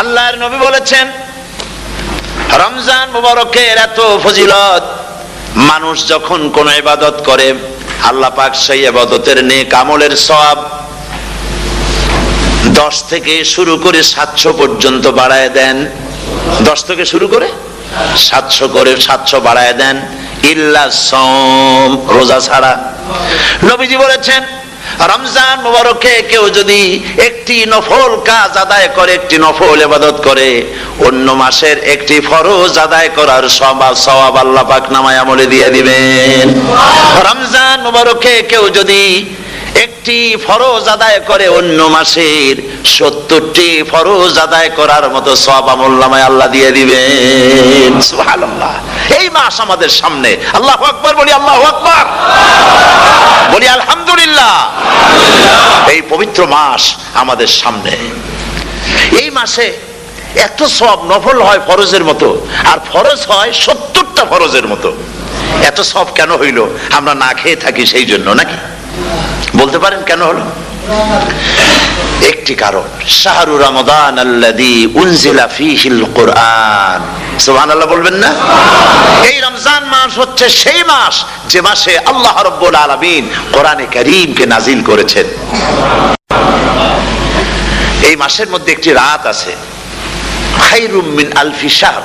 আল্লাহর নবী বলেছেন, রমজান মুবারকের এত ফজিলত, মানুষ যখন কোন ইবাদত করে, আল্লাহ পাক সেই ইবাদতের নেক আমলের সওয়াব দশ থেকে শুরু করে সাতশো পর্যন্ত বাড়ায় দেন। দশ থেকে শুরু করে সাতশো করে সাতশো বাড়ায় দেন। ইল্লা সম রোজা ছাড়া। নবীজি বলেছেন রমজান মুবারকে কেউ যদি একটি নফল কাজ আদায় করে একটি নফল ইবাদত করে অন্য মাসের একটি ফরজ আদায় করার সবাব সওয়াব আল্লাহ পাক নামায় আমলে দিয়ে দিবেন। রমজান মুবারকে কেউ যদি একটি ফরজ আদায় করে অন্য মাসের সত্তরটি ফরজ আদায় করার মতো সব আমল নামায় আল্লাহ দিয়ে দিবেন। সুবহানাল্লাহ। এই মাস আমাদের সামনে। আল্লাহ আকবার বলি আল্লাহ আকবার। বলি আলহামদুলিল্লাহ। পবিত্র মাস আমাদের সামনে। এই মাসে এত সব নফল হয় ফরজের মতো, আর ফরজ হয় সত্তরটা ফরজের মতো। এত সব কেন হইল? আমরা না খেয়ে থাকি সেই জন্য নাকি? বলতে পারেন কেন হলো? একটি কারণ, শাহরু রমাদান আল্লাদি উনজিলা ফিহিল কোরআন। সুবহানাল্লাহ বলবেন না? এই রমজান মাস হচ্ছে সেই মাস যে মাসে আল্লাহ রাব্বুল আলামিন কোরআনে কারীমকে নাজিল করেছেন। এই মাসের মধ্যে একটি রাত আছে। খাইরুম মিন আলফি শাহর